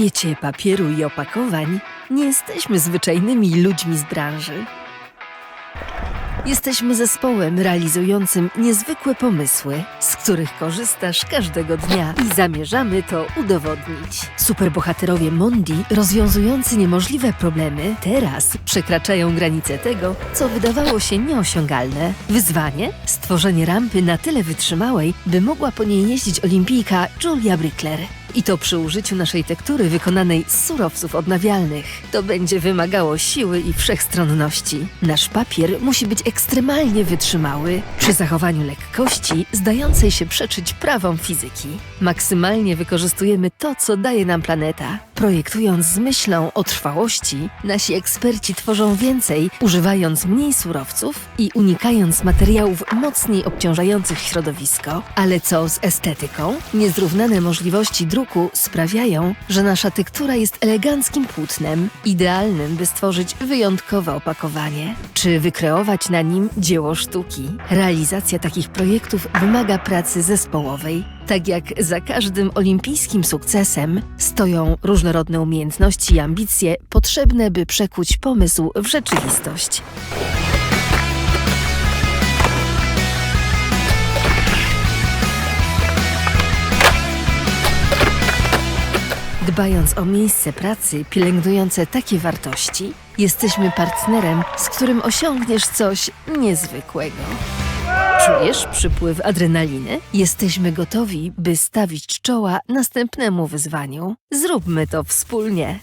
świecie papieru i opakowań nie jesteśmy zwyczajnymi ludźmi z branży. Jesteśmy zespołem realizującym niezwykłe pomysły, z których korzystasz każdego dnia i zamierzamy to udowodnić. Superbohaterowie Mondi, rozwiązujący niemożliwe problemy, teraz przekraczają granice tego, co wydawało się nieosiągalne. Wyzwanie? Stworzenie rampy na tyle wytrzymałej, by mogła po niej jeździć olimpijka Julia Brickler. I to przy użyciu naszej tektury wykonanej z surowców odnawialnych. To będzie wymagało siły i wszechstronności. Nasz papier musi być ekstremalnie wytrzymały, przy zachowaniu lekkości, zdającej się przeczyć prawom fizyki. Maksymalnie wykorzystujemy to, co daje nam planeta. Projektując z myślą o trwałości, nasi eksperci tworzą więcej, używając mniej surowców i unikając materiałów mocniej obciążających środowisko. Ale co z estetyką? Niezrównane możliwości druku sprawiają, że nasza tektura jest eleganckim płótnem, idealnym, by stworzyć wyjątkowe opakowanie. Czy wykreować na nim dzieło sztuki? Realizacja takich projektów wymaga pracy zespołowej. Tak jak za każdym olimpijskim sukcesem stoją różnorodne umiejętności i ambicje potrzebne, by przekuć pomysł w rzeczywistość. Dbając o miejsce pracy pielęgnujące takie wartości, jesteśmy partnerem, z którym osiągniesz coś niezwykłego. Czujesz przypływ adrenaliny? Jesteśmy gotowi, by stawić czoła następnemu wyzwaniu. Zróbmy to wspólnie.